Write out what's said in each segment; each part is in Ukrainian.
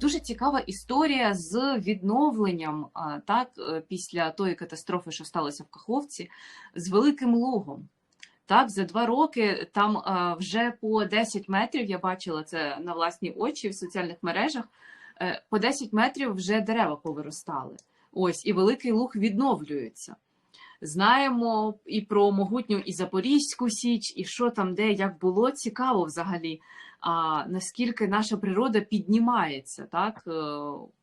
Дуже цікава історія з відновленням так, е, після тої катастрофи, що сталося в Каховці, з Великим Лугом. Так, за два роки там вже по 10 метрів я бачила це на власні очі в соціальних мережах. е, По 10 метрів вже дерева повиростали. Ось і Великий Луг відновлюється. Знаємо і про могутню і Запорізьку Січ, і що там, де як було цікаво взагалі а наскільки наша природа піднімається, так е,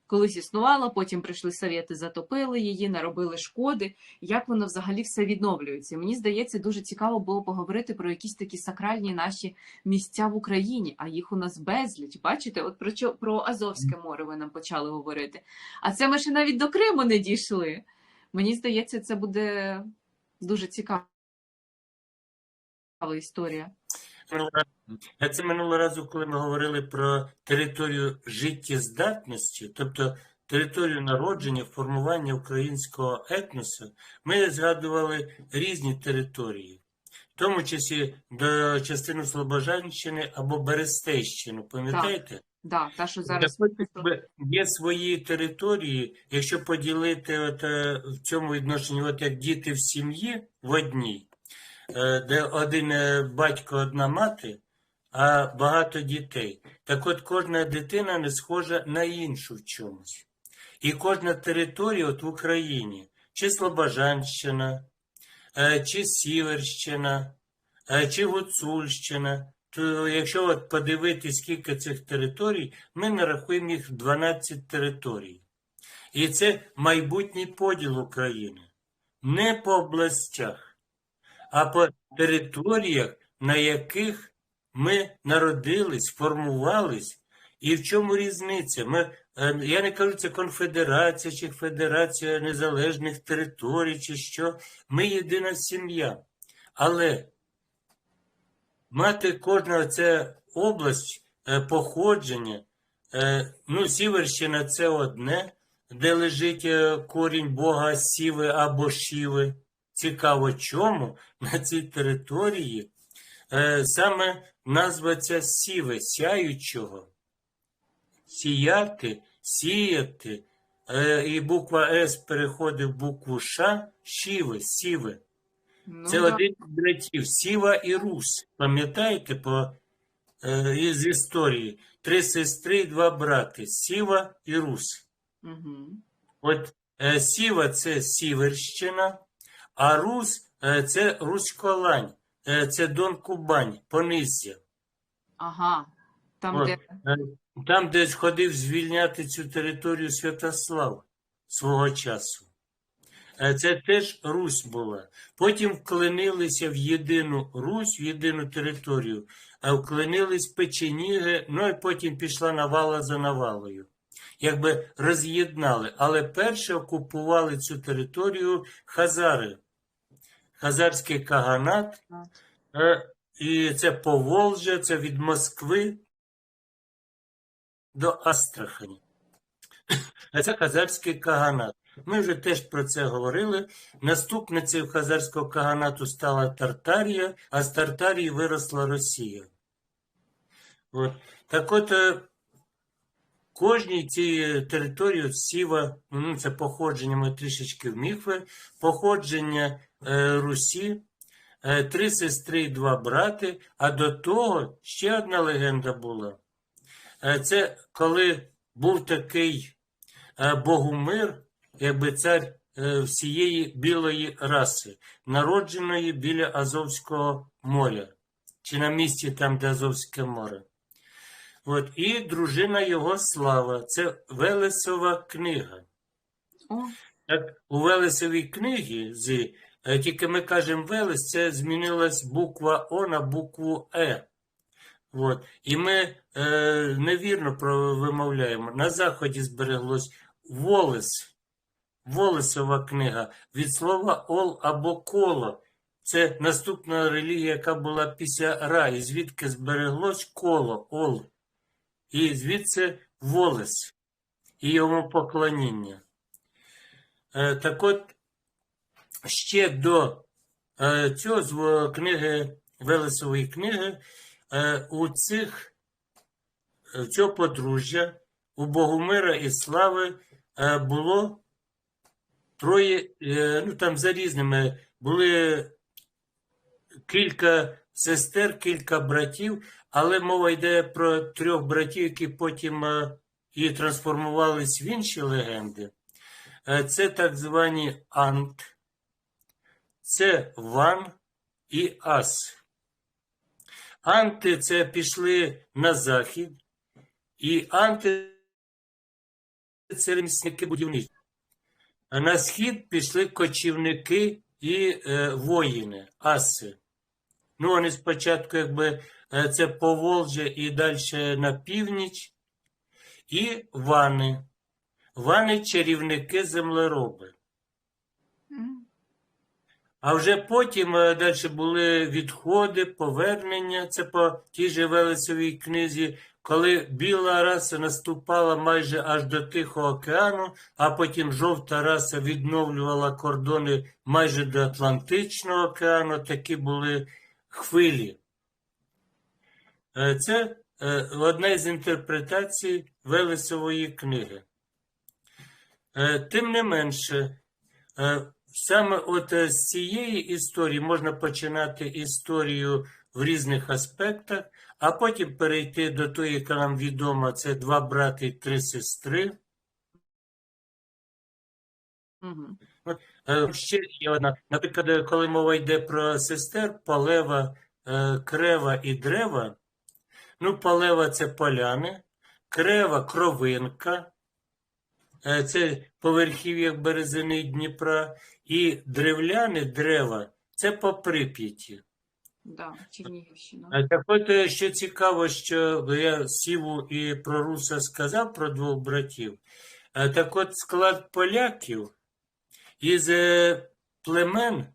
колись існувала, потім прийшли совєти, затопили її, наробили шкоди. Як воно взагалі все відновлюється? Мені здається, дуже цікаво було поговорити про якісь такі сакральні наші місця в Україні, а їх у нас безліч. Бачите, от про про Азовське море ви нам почали говорити. А це ми ще навіть до Криму не дійшли. Мені здається, це буде дуже цікава історія. Це минулого разу, коли ми говорили про територію життєздатності, тобто територію народження, формування українського етносу, ми згадували різні території, в тому числі до частину Слобожанщини або Берестейщину, пам'ятаєте? Да, та що зараз Є свої території, якщо поділити от, е, в цьому відношенні, от як діти в сім'ї в одній, де один е, батько, одна мати, а багато дітей. Так от кожна дитина не схожа на іншу в чомусь. І кожна територія от в Україні, чи Слобожанщина, е, чи Сіверщина, е, чи Гуцульщина, то якщо от подивитись, скільки цих територій, ми нарахуємо їх 12 територій. І це майбутній поділ України. Не по областях, а по територіях, на яких ми народились, формувались. І в чому різниця? Ми, е, я не кажу, це конфедерація чи федерація незалежних територій, чи що. Ми єдина сім'я. Але мати кожна це область е, походження. Е, ну, Сіверщина це одне, де лежить корінь Бога Сіви або Шіви. Цікаво, чому на цій території е, саме назва ця Сіви, сяючого. Сіяти, сіяти, е, і буква С переходить в букву Ш, Шіви, Сіви. Ну, Це да. один з братів Сіва і Рус. Пам'ятаєте по, е, із історії? Три сестри і два брати Сіва і Рус. Угу. От е, Сіва це Сіверщина, а Рус е, це Руськолань, е, це Дон Кубань, Понизя. Ага, там, От, де е, Там, де ходив звільняти цю територію Святослав свого часу. Це теж Русь була. Потім вклинилися в єдину Русь, в єдину територію, а вклинились печеніги, ну і потім пішла навала за навалою. Якби роз'єднали, але перше окупували цю територію хазари. Хазарський каганат, е, і це Поволжя, це від Москви до Астрахані. А це хазарський каганат. Ми вже теж про це говорили. Наступницею хазарського каганату стала Тартарія, а з Тартарії виросла Росія. От. Так от, е, кожній цій території от Сіва, ну, це походження, ми трішечки вміхли, походження е, Русі, е, три сестри і два брати, а до того ще одна легенда була. Е, Це коли був такий е, Богумир, якби цар е, всієї білої раси, народженої біля Азовського моря, чи на місці там, де Азовське море. От, і дружина його слава, це Велесова книга. О, Так, у Велесовій книгі, з, е, тільки ми кажемо Велес, це змінилась буква О на букву Е. От. І ми е, невірно вимовляємо. На Заході збереглось Волес. Волесова книга від слова ол або коло. Це наступна релігія, яка була після Ра, і звідки збереглось коло, ол. І звідси Волес і йому поклоніння. Е, так от, ще до е, цього з е, книги, Велесової книги, у цих, цього подружжя у Богомира і Слави було троє, ну там за різними, були кілька сестер, кілька братів, але мова йде про трьох братів, які потім е, і трансформувались в інші легенди. Е, Це так звані Ант, це Ван і Ас. Анти це пішли на захід, і анти це ремісники будівництва. На схід пішли кочівники і е, воїни, аси. Ну, вони спочатку, якби е, це Поволжя і далі на північ, і вани. Вани чарівники землероби. А вже потім далі були відходи, повернення. Це по тій же Велесовій книзі, коли біла раса наступала майже аж до Тихого океану, а потім жовта раса відновлювала кордони майже до Атлантичного океану. Такі були хвилі. Е, Це е, одна з інтерпретацій Велесової книги. Е, Тим не менше, саме от з цієї історії можна починати історію в різних аспектах, а потім перейти до тої, яка нам відома, це два брати і три сестри. Мгм. Е, Ще є одна, наприклад, коли мова йде про сестер, Палева, е, Крева і Древа. Ну, Палева це поляни, Крева кровинка, е, це поверхів'я березини Дніпра, і древляни дерева це по Прип'яті. Да, Чернігівщина. Е, Так от, е, що цікаво, що я Сіву і про Руса сказав про двох братів. Так от склад поляків із е, племен,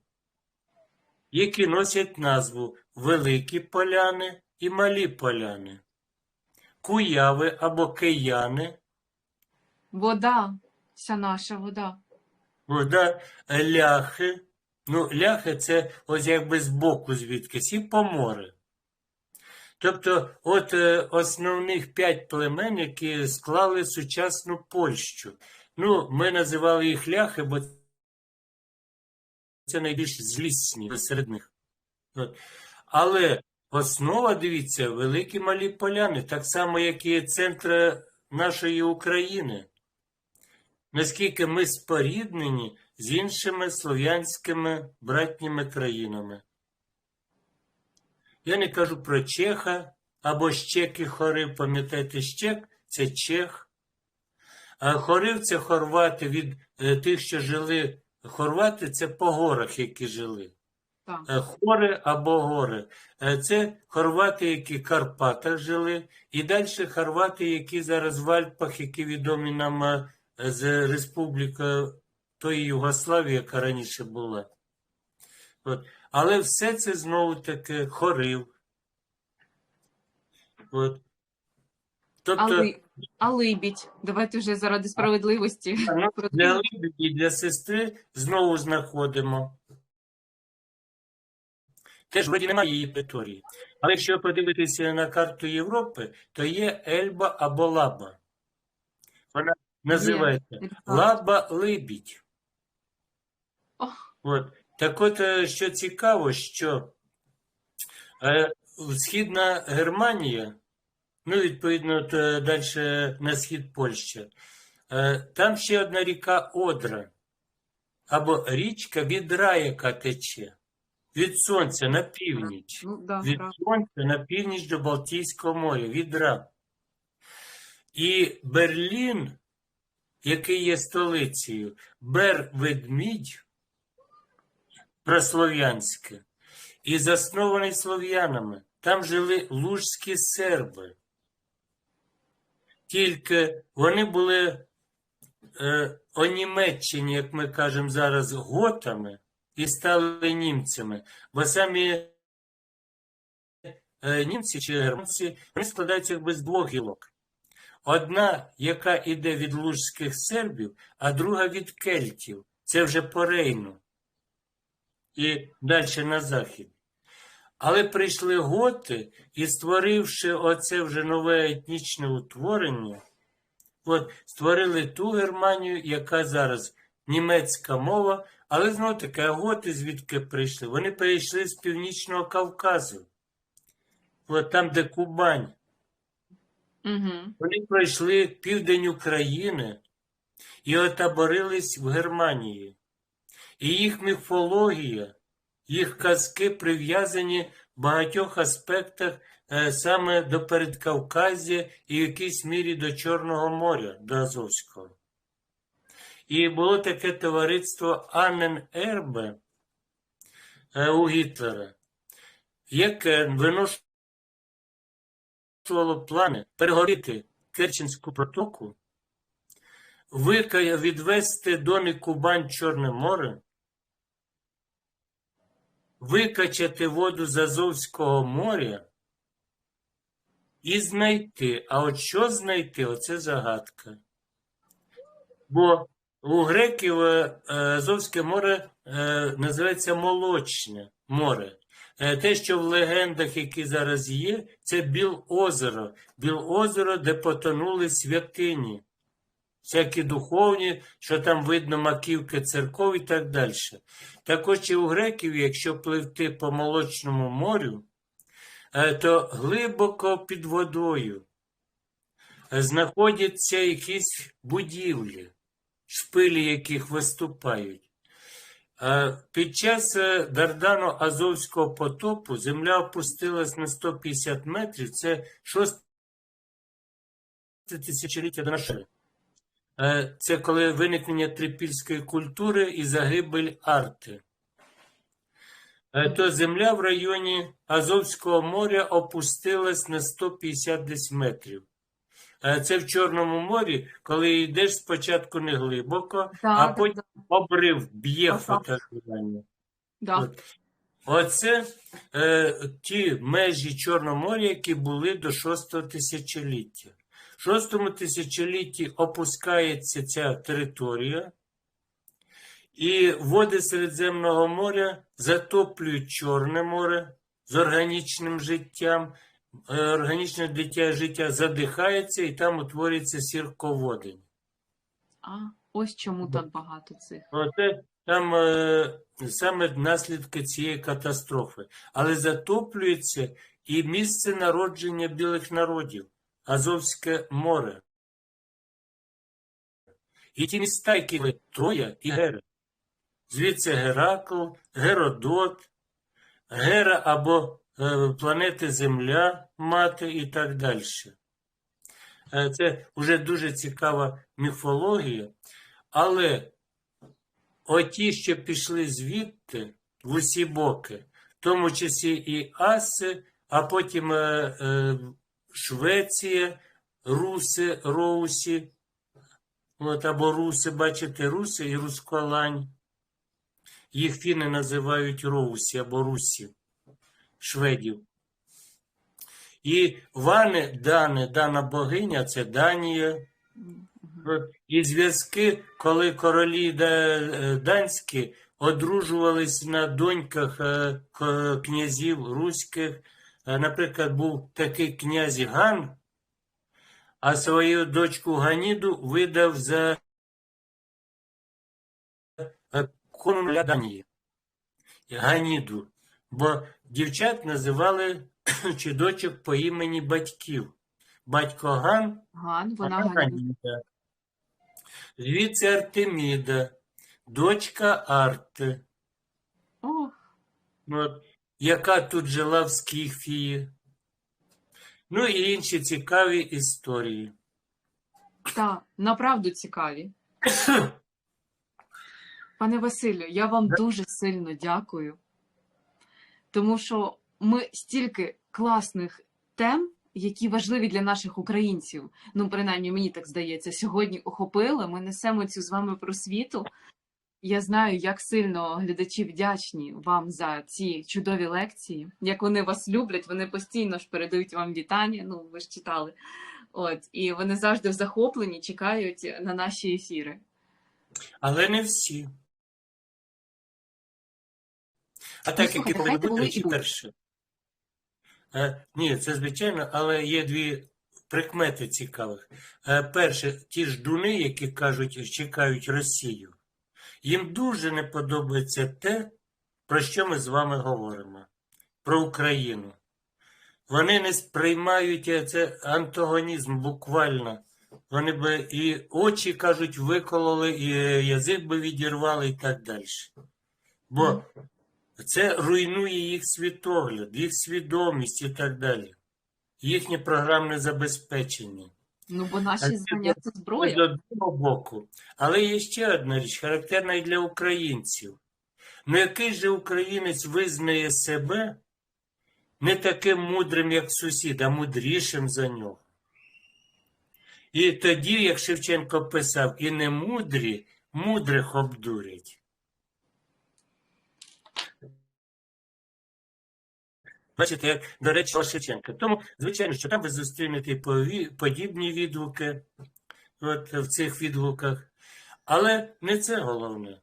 які носять назву Великі Поляни і Малі Поляни, Куяви або Кияни, Вода, вся наша вода. вода ляхи. Ну, ляхи це ось якби збоку звідкись, і помори. Тобто, от е, основних п'ять племен, які склали сучасну Польщу. Ну, ми називали їх ляхи, бо це найбільш злісні серед них. Але основа, дивіться, великі малі поляни, так само, як і центр нашої України. Наскільки ми споріднені з іншими слов'янськими братніми країнами. Я не кажу про Чеха або Щеки Хорив, пам'ятаєте, Щек це Чех. А Хорив це хорвати від е, тих, що жили. Хорвати це по горах, які жили. Так. Е, Хори або гори. Е, Це хорвати, які в Карпатах жили, і далі хорвати, які зараз в Альпах, які відомі нам е, з Республіки тої Югославії, яка раніше була. От. Але все це знову таки хорив. От. Тобто, А, ли... а либідь. Давайте вже заради справедливості. ну, для. Либіді і для сестри знову знаходимо. Теж вроді немає її території. Але якщо подивитися на карту Європи, то є Ельба або Лаба. Вона називається. Лаба Либідь. От. Так от, е, що цікаво, що е, Східна Германія, ну, відповідно, далі на схід Польща, е, там ще одна ріка Одра, або річка Відра, яка тече. Від сонця на північ. Ну, да, Від правда. сонця на північ до Балтійського моря, відра. І Берлін, який є столицею, Бер-Ведмідь, прослов'янське, і заснований слов'янами. Там жили лужські серби. Тільки вони були е, онімеччені, як ми кажемо зараз, готами і стали німцями. Бо самі е, німці чи германці вони складаються якби з двох гілок. Одна, яка йде від лужських сербів, а друга від кельтів. Це вже по Рейну. І далі на захід. Але прийшли готи і, створивши оце вже нове етнічне утворення, От, створили ту Германію, яка зараз німецька мова, але знову таки, а готи звідки прийшли? Вони прийшли з Північного Кавказу. От там, де Кубань. Угу. Вони пройшли південь України і отаборились в Германії. І їх міфологія, їх казки прив'язані в багатьох аспектах е, саме до Передкавказя і в якійсь мірі до Чорного моря, до Азовського. І було таке товариство Аннен Ербе е, у Гітлера, яке виношувало плани перегоріти Керченську протоку, відвести Дони Кубань Чорне море, викачати воду з Азовського моря і знайти. А от що знайти? Оце загадка. Бо у греків е, е, Азовське море е, називається Молочне море. Те, що в легендах, які зараз є, це Біл-озеро. Біл-озеро, де потонули святині, всякі духовні, що там видно маківки церков і так далі. Також і у греків, якщо пливти по Молочному морю, е, то глибоко під водою е, знаходяться якісь будівлі, шпилі яких виступають. Е, Під час е, Дардано-Азовського потопу земля опустилась на 150 метрів. Це шосте тисячоліття до нашої. Е, Це коли виникнення трипільської культури і загибель арти. Е, То земля в районі Азовського моря опустилась на 150 десь метрів. Е, Це в Чорному морі, коли йдеш спочатку не глибоко, а Так, потім обрив б'є фотографування. да. От. Оце е, ті межі Чорного моря, які були до шостого тисячоліття. В шостому тисячолітті опускається ця територія, і води Середземного моря затоплюють Чорне море з органічним життям. Е, Органічне життя, життя задихається і там утворюється сірководень. А, ось чому так багато цих. Оце там е, саме наслідки цієї катастрофи. Але затоплюється і місце народження білих народів Азовське море. І ті міста, які були Троя і Гера. Звідси Геракл, Геродот, Гера або е, планети Земля, мати і так далі. Е, Це вже дуже цікава міфологія. Але оті, що пішли звідти в усі боки, в тому числі і Аси, а потім е, е, Швеція, Руси, Роусі, от, або Руси, бачите, Руси і Русколань. Їх фіни називають Роусі або Русі, шведів. І Вани, Дани, дана богиня це Данія. І зв'язки, коли королі е, данські одружувались на доньках е, князів руських. Е, Наприклад, був такий князь Ган, а свою дочку Ганіду видав за е, конуля Данії. Ганіду. Бо дівчат називали чи дочок по імені батьків. Батько Ган Ган, вона Ганіда. Звідси Артеміда, дочка Арти, Ох, от, яка тут жила в Скіфії. Ну і інші цікаві історії. та, направду цікаві. Пане Василю, я вам дуже сильно дякую, тому що ми стільки класних тем, які важливі для наших українців, ну, принаймні, мені так здається, сьогодні охопили. Ми несемо цю з вами просвіту. Я знаю, як сильно глядачі вдячні вам за ці чудові лекції, як вони вас люблять, вони постійно ж передають вам вітання. Ну, ви ж читали. От, і вони завжди в захопленні чекають на наші ефіри. Але не всі. А так, які слухайте, хай повинні бути, і чи будуть. Е, ні, це звичайно, але є дві прикмети цікавих. Е, Перше, ті ж дуни, які кажуть, чекають Росію, їм дуже не подобається те, про що ми з вами говоримо, про Україну. Вони не сприймають е, це антагонізм буквально. Вони би і очі, кажуть, викололи, і е, язик би відірвали, і так далі. Бо це руйнує їх світогляд, їх свідомість і так далі, їхнє програмне забезпечення. Ну, бо наші це знання це З одного боку. Але є ще одна річ, характерна і для українців. Ну який же українець визнає себе не таким мудрим, як сусід, а мудрішим за нього? І тоді, як Шевченко писав, і не мудрі, мудрих обдурять. Бачите, як, до речі, Шевченка. Тому, звичайно, що там ви зустрінете подібні відгуки от, в цих відгуках. Але не це головне.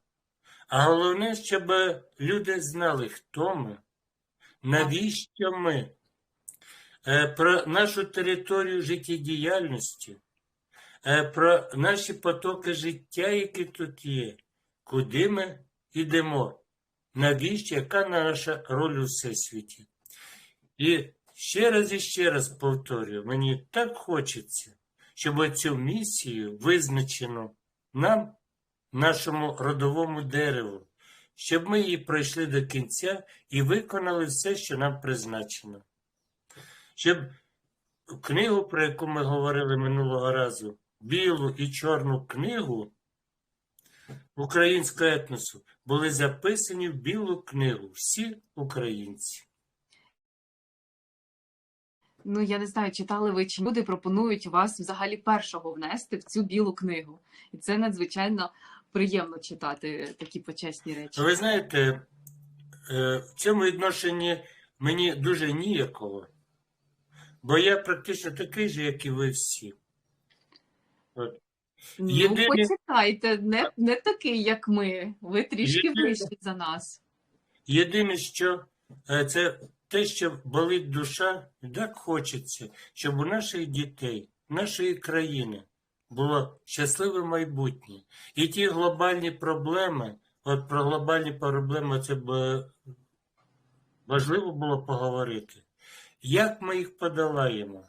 А головне, щоб люди знали, хто ми, навіщо ми, е, про нашу територію життєдіяльності, е, про наші потоки життя, які тут є, куди ми йдемо, навіщо, яка наша роль у всесвіті. І ще раз і ще раз повторюю, мені так хочеться, щоб цю місію визначену нам, нашому родовому дереву, щоб ми її пройшли до кінця і виконали все, що нам призначено. Щоб книгу, про яку ми говорили минулого разу, білу і чорну книгу українського етносу, були записані в білу книгу всі українці. Ну, я не знаю, читали ви чи люди пропонують вас взагалі першого внести в цю білу книгу. І це надзвичайно приємно читати такі почесні речі. Ви знаєте, е, в цьому відношенні мені дуже ніяково, бо я практично такий же, як і ви всі. От. Ну, єдине- почекайте, не, не такий, як ми. Ви трішки Єдине- вищі за нас. Єдине, що е, це те, що болить душа, так хочеться, щоб у наших дітей, нашої країни було щасливе майбутнє. І ті глобальні проблеми, от про глобальні проблеми це б важливо було поговорити. Як ми їх подолаємо?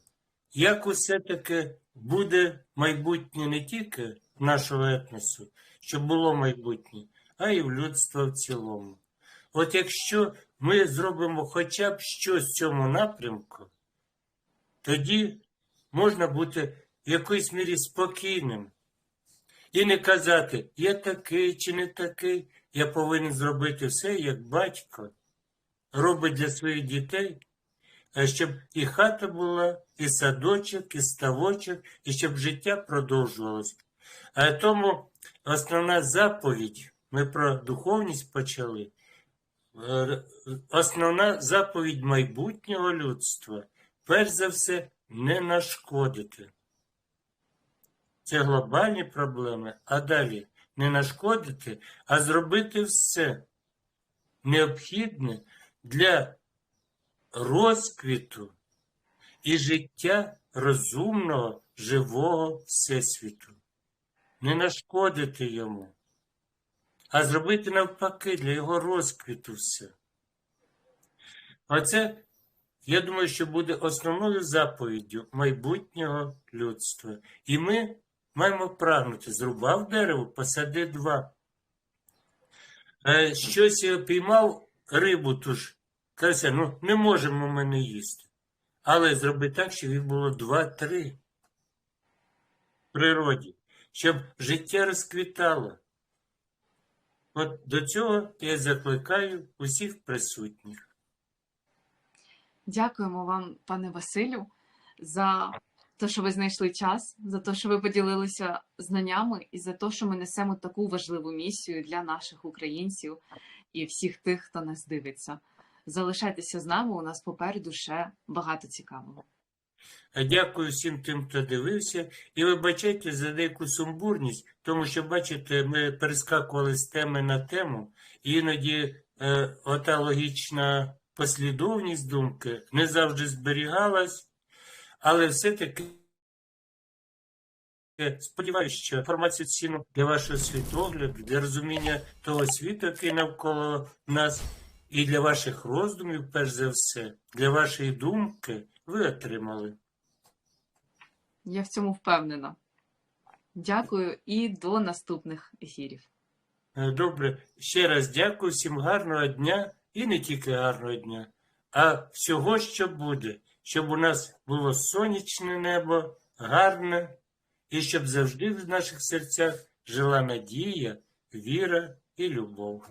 Як усе таки буде майбутнє не тільки нашого етносу, щоб було майбутнє, а й в людства в цілому. От якщо ми зробимо хоча б щось в цьому напрямку, тоді можна бути в якоїсь мірі спокійним і не казати, я такий чи не такий, я повинен зробити все, як батько робить для своїх дітей, щоб і хата була, і садочок, і ставочок, і щоб життя продовжувалось. А тому основна заповідь, ми про духовність почали. Е, Основна заповідь майбутнього людства, перш за все, не нашкодити. Це глобальні проблеми, а далі не нашкодити, а зробити все необхідне для розквіту і життя розумного, живого Всесвіту. Не нашкодити йому, а зробити навпаки для його розквіту все. Оце, я думаю, що буде основною заповіддю майбутнього людства. І ми маємо прагнути, зрубав дерево, посади два. Е, Щось піймав рибу ту ж. Каже, ну не можемо ми не їсти. Але зроби так, щоб їх було два-три в природі, щоб життя розквітало. От до цього я закликаю усіх присутніх. Дякуємо вам, пане Василю, за те, що ви знайшли час, за те, що ви поділилися знаннями, і за те, що ми несемо таку важливу місію для наших українців і всіх тих, хто нас дивиться. Залишайтеся з нами. У нас попереду ще багато цікавого. Дякую всім тим, хто дивився, і вибачайте за деяку сумбурність, тому що, бачите, ми перескакували з теми на тему, і іноді е, ота логічна послідовність думки не завжди зберігалась, але все-таки сподіваюся, що інформацію ціну для вашого світогляду, для розуміння того світу, який навколо нас, і для ваших роздумів, перш за все, для вашої думки, ви отримали. Я в цьому впевнена. Дякую і до наступних ефірів. Е, Добре, ще раз дякую всім гарного дня і не тільки гарного дня, а всього, що буде, щоб у нас було сонячне небо, гарне, і щоб завжди в наших серцях жила надія, віра і любов.